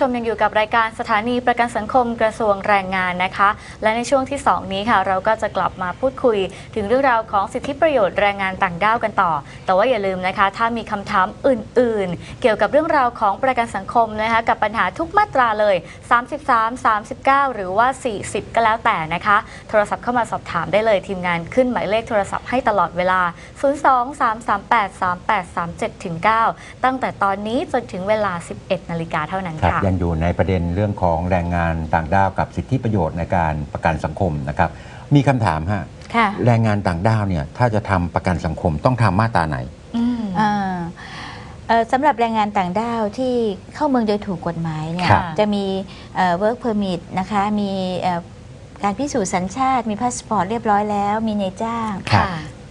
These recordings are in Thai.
ชมยังอยู่กับรายการสถานีประกันสังคมกระทรวงแรงงานนะคะ และในช่วงที่ 2 นี้ค่ะ เราก็จะกลับมาพูดคุย ถึงเรื่องราวของสิทธิประโยชน์แรงงานต่างด้าวกันต่อ แต่ว่าอย่าลืมนะคะ ถ้ามีคำถามอื่น ๆ เกี่ยวกับเรื่องราวของประกันสังคมนะคะกับปัญหาทุกมาตราเลย 33 39 หรือว่า 40 ก็แล้วแต่นะคะ โทรศัพท์เข้ามาสอบถามได้เลยทีมงานขึ้นหมายเลขโทรศัพท์ให้ตลอดเวลา 02-338-3837ถึง9ตั้งแต่ตอนนี้จนถึงเวลา 11 นาฬิกาเท่านั้นค่ะยังอยู่ในประเด็นเรื่องของแรงงานต่างด้าวกับสิทธิประโยชน์ในการประกันสังคมนะครับ มีคำถามฮะค่ะแรงงานต่างด้าวเนี่ยถ้าจะทำประกันสังคมต้องทำมาตราไหน อืม อ่าเอ่อสำหรับแรงงานต่างด้าวที่เข้าเมืองโดยถูกกฎหมายเนี่ยครับ จะมีเอ่อ work permit นะคะมีเอ่อการพิสูจน์สัญชาติ มีพาสปอร์ตเรียบร้อยแล้ว มีในจ้าง ครับ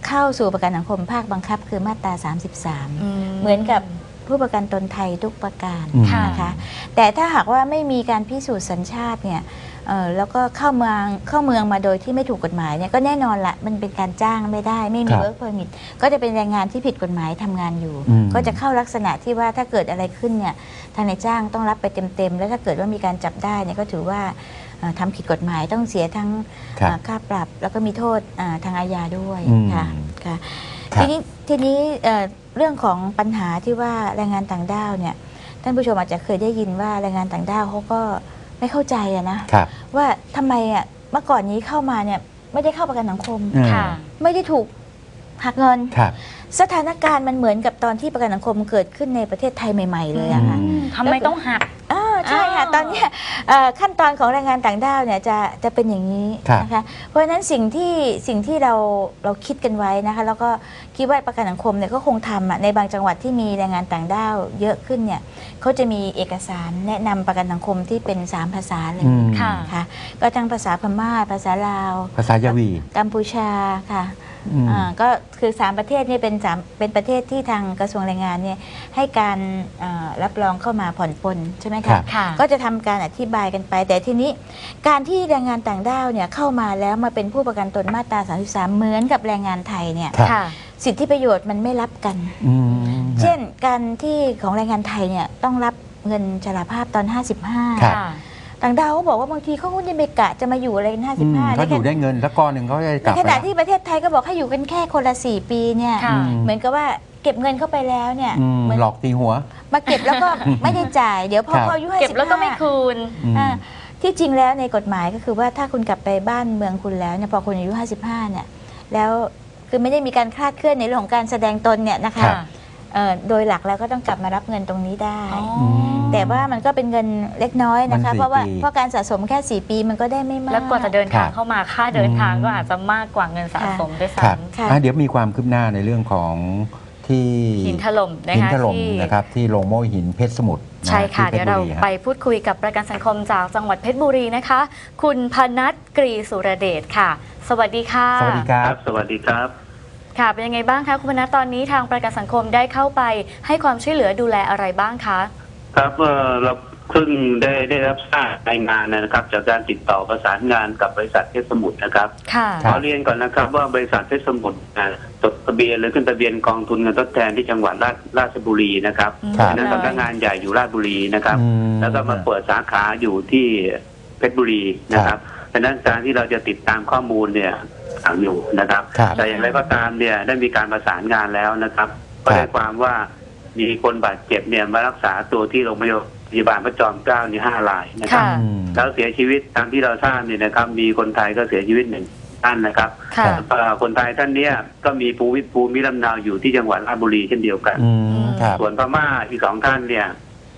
เข้าสู่ประกันสังคมภาคบังคับคือมาตรา 33อืเหมือนกับ ผู้ประกันตนไทยทุกประการอืมนะคะแต่ถ้าหากว่าไม่มีการพิสูจน์สัญชาติเนี่ยเอ่อแล้วก็เข้าเมืองเข้าเมืองมาโดยที่ไม่ถูกกฎหมายเนี่ยก็แน่นอนละมันเป็นการจ้างไม่ได้ ไม่มีครับ work permit ก็จะเป็นแรงงานที่ผิดกฎหมายทำงานอยู่อืมก็จะเข้าลักษณะที่ว่าถ้าเกิดอะไรขึ้นเนี่ยทางนายจ้างต้องรับไปเต็มๆ แล้วถ้าเกิดว่ามีการจับได้เนี่ยก็ถือว่าเอ่อทำผิดกฎหมายต้องเสียทั้งครับอ่าค่าปรับ แล้วก็มีโทษอ่าทางอาญาด้วยอืมค่ะค่ะครับทีนี้ทีนี้ เอ่อเรื่องของปัญหาที่ว่าแรงงานต่างด้าวเนี่ยท่านผู้ชมอาจจะเคยได้ยินว่าแรงงานต่างด้าวเขาก็ไม่เข้าใจอะนะ ครับ ว่าทำไมอะเมื่อก่อนนี้เข้ามาเนี่ยไม่ได้เข้าประกันสังคม อืม ค่ะ ไม่ได้ถูกหักเงิน ครับ สถานการณ์มันเหมือนกับตอนที่ประกันสังคมเกิดขึ้นในประเทศไทยใหม่ ๆ เลยอะค่ะ อืม ทำไมต้องหัก อ่า ใช่ค่ะอ้าวตอนเนี้ยเอ่อขั้นตอนของแรงงานต่างด้าวเนี่ยจะจะเป็นอย่างนี้ครับนะคะ เพราะฉะนั้นสิ่งที่สิ่งที่เราเราคิดกันไว้นะคะ แล้วก็คิดว่าประกันสังคมเนี่ยก็คงทำอะในบางจังหวัดที่มีแรงงานต่างด้าวเยอะขึ้นเนี่ยเขาจะมีเอกสารแนะนำประกันสังคมที่เป็น 3 ภาษาเลยอืม ค่ะค่ะก็ทั้งภาษาพม่า ภาษาลาว ภาษายาวี กัมพูชาค่ะ อืมอ่าก็คือ3ประเทศนี่เป็นสามเป็นประเทศที่ทางกระทรวงแรงงานเนี่ยให้การอ่ารับรองเข้ามาผ่อนปลนใช่ไหมครัคะบ ค่ะ ก็จะทำการอธิบายกันไป แต่ทีนี้การที่แรงงานต่างด้าวเนี่ยเข้ามาแล้วมาเป็นผู้ประกันตนมาตรา 33 เหมือนกับแรงงานไทยเนี่ยครับ ค่ะ สิทธิประโยชน์มันไม่รับกัน อืม เช่นการที่ของแรงงานไทยเนี่ยต้องรับเงินชราภาพตอนครับ55ค่ะ ต่างดาวเขาบอกว่าบางทีเขาก็จะไปกะจะมาอยู่อะไรกันอืม55เขาอยู่ได้เงินสักก้อนหนึ่งเขาจะกในลับขไปณะแล้วที่ประเทศไทยก็บอกให้อยู่กันแค่คนละ4ปีเนี่ยค่ะ เหมือนกับว่าเก็บเงินเข้าไปแล้วเนี่ยอืมเหมือนหลอกตีหัว มาเก็บแล้วก็ไม่ได้จ่ายเดี๋ยวพอครับพออายุ55เก็บแล้วก็ไม่คืน อืม อ่าที่จริงแล้วในกฎหมายก็คือว่าถ้าคุณกลับไปบ้านเมืองคุณแล้วเนี่ยพอคุณอายุ 55 เนี่ยแล้วคือไม่ได้มีการคลาดเคลื่อนในเรื่องของการแสดงตนเนี่ยนะคะครับ เอ่อโดยหลักแล้วก็ต้องกลับมารับเงินตรงนี้ได้ อ๋อม แต่ว่ามันก็เป็นเงินเล็กน้อยนะคะ มันสี่เพราะว่าปี เพราะการสะสมแค่ 4 ปีมันก็ได้ไม่มาก แล้วกว่าจะเดินทางครับเข้ามาค่าเดินทางอืมก็อาจจะมากกว่าเงินสะสมด้วยครับซ้ำค่ะ อะเดี๋ยวมีความคืบหน้าในเรื่องของที่หินถล่มนะหินคะถล่มที่ นะครับที่โรงโม่หินเพชรสมุทรนใช่ค่ะ ที่เดี๋ยวเราพชบุฮะ ไปพูดคุยกับประกันสังคมจากจังหวัดเพชรบุรีนะคะ คุณพนัทกรีสุรเดชค่ะ สวัสดีค่ะสวัสดีครัครับ บสวัสดีครับ ค่ะ เป็นยังไงบ้างคะคุณพนัทตอนนี้ทางประกันสังคมได้เข้าไปให้ความช่วยเหลือดูแลอะไรบ้างคะ ครับเอ่อเราเพิ่งได้ได้รับทราบรายงานนะครับ จากการติดต่อประสานงานกับบริษัทเพชรสมุทรนะครับค่ะครัขบอเรียนก่อนนะครับ ว่าบริษัทเพชรสมุทรอ่าจดทะเบียนหรือขึ้นทะเบียนกองทุนเงินทดแทนที่จังหวัดราชราชบุรีนะครับครับ นั้นสำนักงานใหญ่อยู่ราชบุรีนะครับ อืแล้วก็มาเปิดสาขาอยู่ที่เพชรบุรีนะครับดังนั้นการที่เราจะติดตามข้อมูลเนี่ยต่างอยู่นะครับ ครับแต่อย่างไรก็ตามเนี่ยได้มีการประสานงานแล้วนะครับ ก็ได้ความว่า มีคนบาดเจ็บเนี่ยมารักษาตัวที่โรงพยาบาลพระจอมเกล้านี่ห้ารายนะครับ ค่ะอืมแล้วเสียชีวิตตามที่เราทราบเนี่ยนะครับ มีคนไทยก็เสียชีวิตหนึ่งท่านนะครับค่ะ เอ่อคนไทยท่านเนี้ยก็มีภูมิภูมิลำเนาอยู่ที่จังหวัดราชบุรีเช่นเดียวกัน อืมครับ ส่วนพม่าอีกสองท่านเนี่ย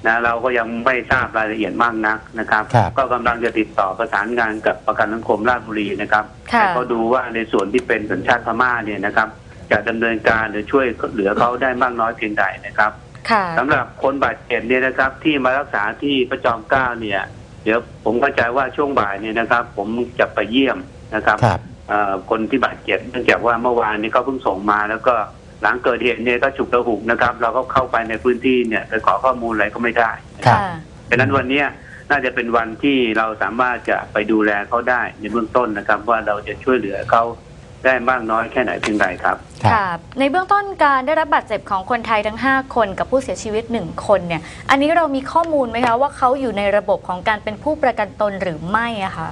นะเราก็ยังไม่ทราบรายละเอียดมากนักนะครับ ครับ ก็กำลังจะติดต่อประสานงานกับประกันสังคมราชบุรีนะครับค่ะ แต่ก็ดูว่าในส่วนที่เป็นสัญชาติพม่าเนี่ยนะครับ จะดำเนินการหรือช่วยเหลือเขาได้มากน้อยเพียงใดนะครับค่ะสำหรับคนบาดเจ็บเนี่ยนะครับ ที่มารักษาที่พระจอมเกล้าเนี่ย เดี๋ยวผมเข้าใจว่าช่วงบ่ายเนี่ยนะครับ ผมจะไปเยี่ยมนะครับครับเอ่อคนที่บาดเจ็บเนื่องจากว่าเมื่อวานนี้เขาเพิ่งส่งมา แล้วก็หลังเกิดเหตุเนี่ยก็ฉุกระหุกนะครับ เราก็เข้าไปในพื้นที่เนี่ยไปขอข้อมูลอะไรก็ไม่ได้ครับค่ะดังนั้นวันเนี้ยน่าจะเป็นวันที่เราสามารถจะไปดูแลเขาได้ในเบื้องต้นนะครับ ว่าเราจะช่วยเหลือเขา ได้มากน้อยแค่ไหนเพียงไรครับครับ ค่ะ ในเบื้องต้นการได้รับบาดเจ็บของคนไทยทั้ง 5 คนกับผู้เสียชีวิต 1 คนเนี่ย อันนี้เรามีข้อมูลไหมคะว่าเขาอยู่ในระบบของการเป็นผู้ประกันตนหรือไม่อะคะ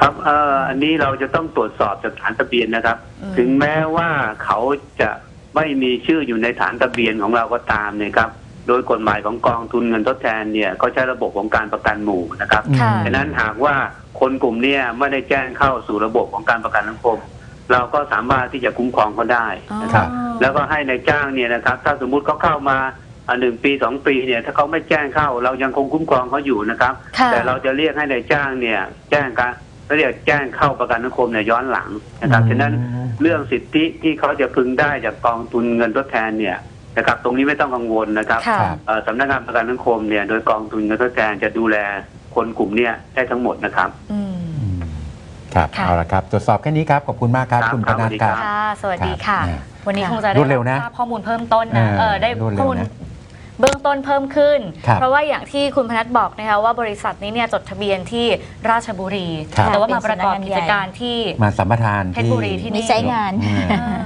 ครับเอ่ออันนี้เราจะต้องตรวจสอบจากฐานทะเบียนนะครับอืมถึงแม้ว่าเขาจะไม่มีชื่ออยู่ในฐานทะเบียนของเราก็ตามเนี่ยครับ โดยกฎหมายของกองทุนเงินทดแทนเนี่ยก็ใช้ระบบของการประกันหมู่นะครับค่ะฉะนั้นหากว่าคนกลุ่มเนี้ไม่ได้แจ้งเข้าสู่ระบบของการประกันสังคม เราก็สามารถที่จะคุ้มครองเขาได้นะครับ อ๋อ แล้วก็ให้ในายจ้างเนี่ยนะครับ ถ้าสมมุติเขาเข้ามาอ่าหนึ่งปีสองปีเนี่ย ถ้าเขาไม่แจ้งเข้า เรายังคงคุ้มครองเขาอยู่นะครับ ค่ะแต่เราจะเรียกให้ในายจ้างเนี่ยแจ้งการเรียกแจ้งเข้าประกันสังคมเนี่ยย้อนหลังนะครับอืมฉะนั้น เรื่องสิทธิที่เขาจะพึงได้จากกองทุนเงินทดแทนเนี่ยนะครับตรงนี้ไม่ต้องกังวลนะครับค่ะ ครับ เอ่อสำนักงานประกันสังคมเนี่ยโดยกองทุนเงินทดแทนจะดูแลคนกลุ่มเนี้ได้ทั้งหมดนะครับ อืมอืม ครับค่ะ เอาละครับตรวจสอบแค่นี้ครับขอบคุณมากครับครับคุณคพรับนัทสวัสดีคครัรับ บ ค่ะ สวัสดีค่ะ ครับวันนี้ค่ะคงจะรได้วดเร็วนะทราบข้อมูลเพิ่มต้นนะ เออ เออได้รวดเร็วข้อมูลนะเบื้องต้นเพิ่มขึ้น ครับเพราะว่าอย่างที่คุณพนัทบอกนะคะว่าบริษัทนี้เนี่ยจดทะเบียนที่ราชบุรี ครับ แต่ว่ามาประกอบกิจการที่ มาสัมปทานเพชรบุรีที่มีไซต์งาน อืม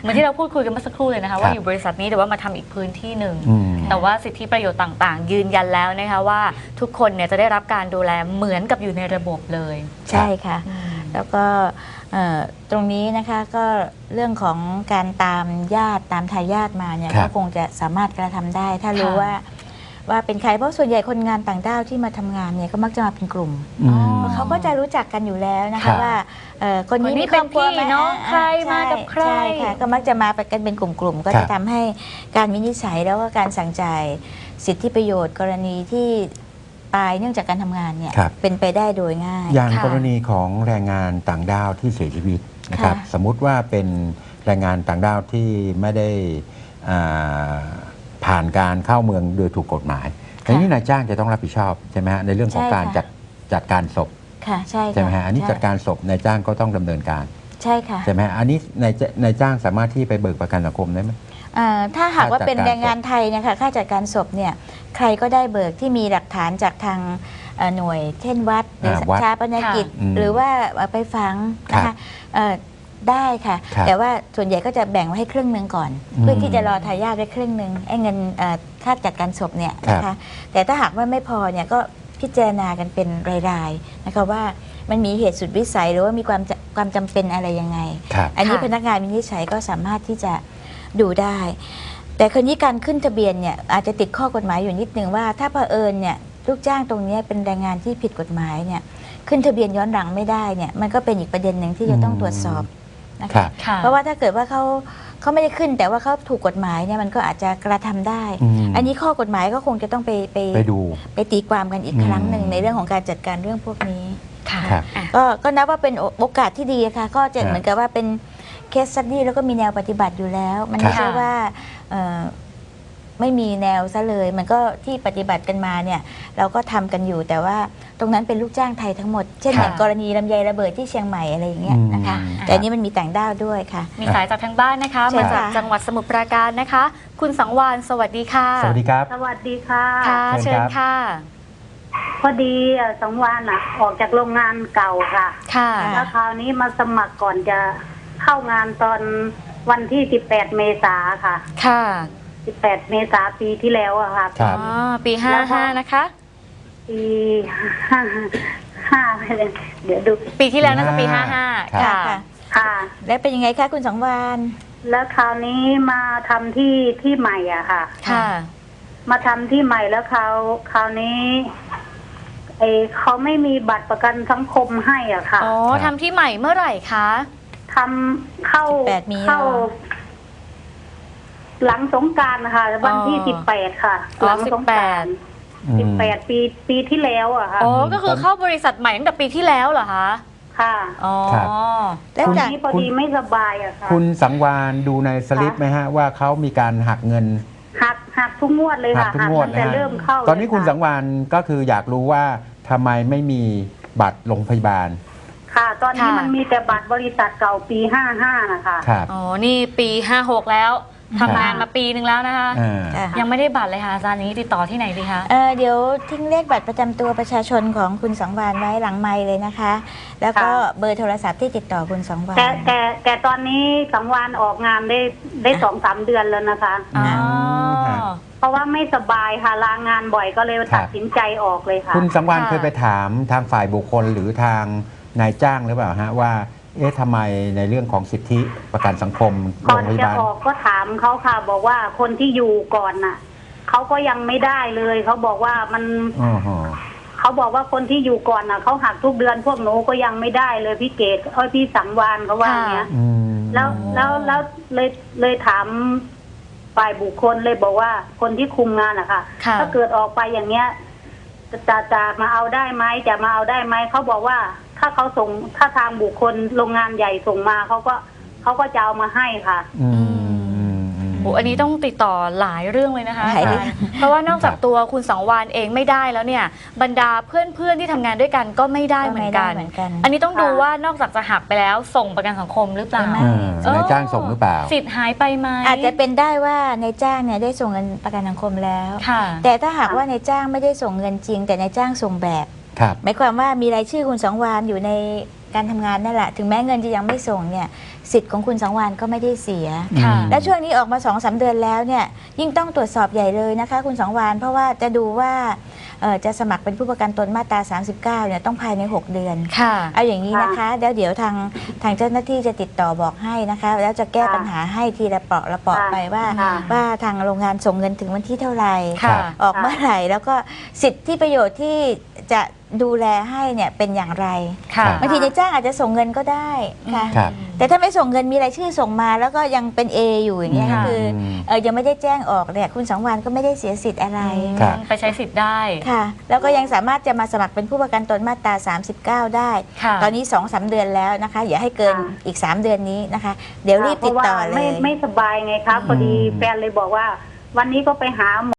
เหมือนที่เราพูดคุยกันเมื่อสักครู่เลยนะคะคว่ารับอยู่บริษัทนี้แต่ว่ามาทำอีกพื้นที่หนึ่ง อืม แต่ว่าสิทธิประโยชน์ต่างๆ ยืนยันแล้วนะคะว่าทุกคนเนี่ยจะได้รับการดูแลเหมือนกับอยู่ในระบบเลย ใช่ค่ะ แล้วก็เอ่อตรงนี้นะคะก็เรื่องของการตามญาติตามทายาทมาเนี่ยครัก็บคงจะสามารถกระทำได้ ถ้ารู้ค่ะว่าว่าเป็นใครเพราะส่วนใหญ่คนงานต่างด้าวที่มาทำงานเนี่ยก็มักจะมาเป็นกลุ่มอืมอ๋อเขาก็จะรู้จักกันอยู่แล้วนะครัคะบว่าเอ่อคนนี้คนนี้มีครอบครัวเป็นพี่ไหมน้องอ่ใครช่มากับใครใช่ค่ะก็มักจะมากันเป็นกลุ่มๆ ก็ครัจะบทำให้การวินิจฉัยแล้วก็การสั่งจ่ายสิทธิประโยชน์กรณีที่ ตายเนื่องจากการทำงานเนี่ย ครับ เป็นไปได้โดยง่าย อย่างค่ะ กรณีของแรงงานต่างด้าวที่เสียชีวิตนะครับค่ะ สมมุติว่าเป็นแรงงานต่างด้าวที่ไม่ได้อ่าผ่านการเข้าเมืองโดยถูกกฎหมายในนี้นายจ้างจะต้องรับผิดชอบใช่ไหมฮะในเรื่องของใช่การค่ะจัดจัดการศพค่ะ ใช่ค่ะใช่ไหมฮะอันนี้ใช่จัดการศพนายจ้างก็ต้องดำเนินการใช่ค่ะ ใช่ไหมฮะอันนี้นายจ้นายจ้างสามารถที่ไปเบิกประกันสังคมได้ไหม อ่าถ้าหากว่าค่าจัดเป็นการแรงงานไทยเนะคะค่าจัดการศพเนี่ยใครก็ได้เบิกที่มีหลักฐานจากทางเอ่อหน่วย เช่นวัดหรืออ่าวัดชาปนกิจ ค่ะอืมหรือว่าเอาไปฝังนะครัคะบเอ่อได้ค่ะ ครับแต่ว่าส่วนใหญ่ก็จะแบ่งไว้ให้ครึ่งหนึ่งก่อน อืมเพื่อที่จะรอทายาทไว้ครึ่งหนึ่งไอ้เงินเอ่อค่าจัดการศพเนี่ยนะครัคะบ แต่ถ้าหากว่าไม่พอเนี่ยก็พิจารณากันเป็นรายๆนะคะว่ามันมีเหตุสุดวิสัยหรือว่ามีความจะความจำเป็นอะไรยังไง ครับ อันนี้ค่ะ พนักงานวินิจฉัยก็สามารถที่จะ ดูได้ แต่คนนี้การขึ้นทะเบียนเนี่ยอาจจะติดข้อกฎหมายอยู่นิดนึงว่า ถ้าเผอิญเนี่ยลูกจ้างตรงเนี้ยเป็นแรงงานที่ผิดกฎหมายเนี่ยขึ้นทะเบียนย้อนหลังไม่ได้เนี่ยมันก็เป็นอีกประเด็นหนึ่งที่จะต้องตรวจสอบนะครัคะบค่ะเพราะว่าถ้าเกิดว่าเขาเขาไม่ได้ขึ้นแต่ว่าเขาถูกกฎหมายเนี่ยมันก็อาจจะกระทำได้อืมอันนี้ข้อกฎหมายก็คงจะต้องไปไปไปดูไปตีความกันอีกอืมครั้งหนึ่งในเรื่องของการจัดการเรื่องพวกนี้ค่ะครับอะก็ก็นับว่าเป็นโอโอกาสที่ดีค่ะ ก็จะครับเหมือนกับว่าเป็น เคสสตี้แล้วก็มีแนวปฏิบัติอยู่แล้ว มันครับไม่ใช่ว่าเอ่อไม่มีแนวซะเลย มันก็ที่ปฏิบัติกันมาเนี่ย เราก็ทำกันอยู่แต่ว่าตรงนั้นเป็นลูกจ้างไทยทั้งหมด เช่นค่ะอย่างกรณีลำไยระเบิดที่เชียงใหม่อะไรอย่างเงี้ยนะคะอืมแต่อันนี้มันมีต่างด้าวด้วยค่ะ มีสายจากทางบ้านนะคะเชิมาญจากค่ะจังหวัดสมุทรปราการนะคะ คุณสังวานสวัสดีค่ะ สวัสดีครับ สวัสดีค่ะค่ะเชิเชิญญครับค่ะ พอดีเอ่อสองวันอะออกจากโรงงานเก่าค่ะค่ะ ค่ะแล้วคราวนี้มาสมัครก่อนจะ เข้างานตอนวันที่ 18 เมษาค่ะ ค่ะ18 เมษาปีที่แล้วอะค่ะ ครับ อ๋อปีห้าแล้วก็ ห้านะคะ ปีห้าห้าเดี๋ยวดูปีที่แล้วน่าจะปีห้าห้าครับ ค่ะ ค่ะค่ะแล้วเป็นยังไงคะคุณสังวาน แล้วคราวนี้มาทำที่ที่ใหม่อะค่ะ ค่ะ มาทำที่ใหม่แล้วคราวคราวนี้เออเขาไม่มีบัตรประกันสังคมให้อะค่ะ อ๋อครับทำที่ใหม่เมื่อไหร่คะ ทำเข้า18มีเข้านาหลังสงกรารนะคะวันที่อ๋อสิบแปดค่ะ อ๋อหลังสงกรารอืมสิบแปดปีปีที่แล้วอะค่ะอ๋อก็คือเข้าบริษัทใหม่ตั้งแต่ปีที่แล้วเหรอคะค่ะอ๋อ ครับ แล้วตอนจาก นี้พอดีไม่สบายอะค่ะคุณสังวานดูในสลิปไหมฮะ ว่าเขามีการหักเงินหักหักทุกงวดเลยหักค่ะทุกงวดตั้งนะแต่ฮะเริ่มเข้าตอนนี้เลยคุณะสังวานก็คืออยากรู้ว่าทำไมไม่มีบัตรโรงพยาบาล ค่ะ ตอนนี้ค่ะ มันมีแต่บัตรบริษัทเก่าปีห้าห้านะคะ ครับ อ๋อ นี่ปีห้าหกแล้วทำงานมาปีนึงแล้วนะคะ อ่า ค่ะ ยังไม่ได้บัตรเลยค่ะอาจารย์นี้ติดต่อที่ไหนดีคะ เอ่อเดี๋ยวทิ้งเลขบัตรประจำตัวประชาชนของคุณสองวานไว้หลังไมค์เลยนะคะ แล้วก็ค่ะ เบอร์โทรศัพท์ที่ติดต่อคุณสองวาแต่นแต่แต่ตอนนี้สังวานออกงานได้ได้สองสามเดือนแล้วนะคะ อ๋อครับเพราะว่าไม่สบายค่ะลางานบ่อยก็เลยครับ ตัดสินใจออกเลยค่ะ คุณสังวานค่ะ เคยไปถามทางฝ่ายบุคคลหรือทาง นายจ้างหรือเปล่าฮะว่า เอ๊ะทำไมในเรื่องของสิทธิประกันสังคมโรก่องนพยาจะบาล ออกก็ถามเขาค่ะ บอกว่าคนที่อยู่ก่อนน่ะเขาก็ยังไม่ได้เลยเขาบอกว่ามันอ๋อฮะเขาบอกว่าคนที่อยู่ก่อนน่ะเขาหักทุกเดือนพวกหนูก็ยังไม่ได้เลยพี่เกดเอ้ยพี่สังวานเขาว่าอย่างเงี้ย อืมแล้วแล้วแล้วเลยเลยถามฝ่ายบุคคลเลยบอกว่าคนที่คุมงานอะค่ะ ค่ะ ถ้าเกิดออกไปอย่างเงี้ยจะจะจะมาเอาได้ไหมจะมาเอาได้ไหมเขาบอกว่า ถ้าเขาส่งถ้าทางบุคคลโรงงานใหญ่ส่งมาเขาก็เขาก็จะเอามาให้ค่ะอืมอืมอืม โอ้อันนี้ต้องติดต่อหลายเรื่องเลยนะคะหลายเรื่อง อาจารย์เพราะว่านอกจากครับตัวคุณสองวานเองไม่ได้แล้วเนี่ย บรรดาเพื่อนๆที่ทำงานด้วยกันก็ไม่ได้ก็เหมืไม่อนได้กัน เหมือนกัน อันนี้ต้องดูค่ะว่านอกจากจะหักไปแล้วส่งประกันสังคมหรือเปล่าไม่เออนายจ้างส่งหรือเปล่า สิทธิ์หายไปไหมอาจจะเป็นได้ว่านายจ้างเนี่ยได้ส่งเงินประกันสังคมแล้ว ค่ะแต่ถ้าหากว่านายจ้างไม่ได้ส่งเงินจริง แต่นายจ้างส่งแบบ ครับหมายความว่ามีรายชื่อคุณสองวานอยู่ในการทำงานนั่นแหละ ถึงแม้เงินจะยังไม่ส่งเนี่ยสิทธิ์ของคุณสองวานก็ไม่ได้เสียค่ะอืมและช่วงนี้ออกมา2อสเดือนแล้วเนี่ยยิ่งต้องตรวจสอบใหญ่เลยนะคะ คุณสองวานเพราะว่าจะดูว่าเอ่อจะสมัครเป็นผู้ประกันตนมาตรา 39เนี่ยต้องภายใน 6 เดือนค่ะเอาอย่างนี้นะคะแล้วเดี๋ยวทางทางเจ้าหน้าที่จะติดต่อบอกให้นะคะ แล้วจะแก้ค่ะปัญหาให้ทีละเปราะละเปราะค่ะไปว่าค่ะว่าทางโรงงานส่งเงินถึงวันที่เท่าไหร่ค่ะออกเมื่อไหร่แล้วก็สิทธิประโยชน์ที่จะ ดูแลให้เนี่ยเป็นอย่างไรค่ะครับบางทีนายจ้างอาจจะส่งเงินก็ได้ค่ะ ครับ แต่ถ้าไม่ส่งเงินมีรายชื่อส่งมาแล้วก็ยังเป็น A อยู่อย่างเงี้ยค่ะก็คือเออยังไม่ได้แจ้งออกเนี่ยคุณสองวันก็ไม่ได้เสียสิทธิ์อะไรครับ ไปใช้สิทธิ์ได้ ค่ะ แล้วก็ยังสามารถจะมาสมัครเป็นผู้ประกันตนมาตรา 39 ได้ ค่ะตอนนี้2อสเดือนแล้วนะคะ อย่าให้เกินค่ะ อีก 3 เดือนนี้นะคะ เดี๋ยวรีบติดต่อพราะว่าเลไม่ยไม่สบายไงคะพอดีแฟนเลยบอกว่า วันนี้ก็ไปหาหมอ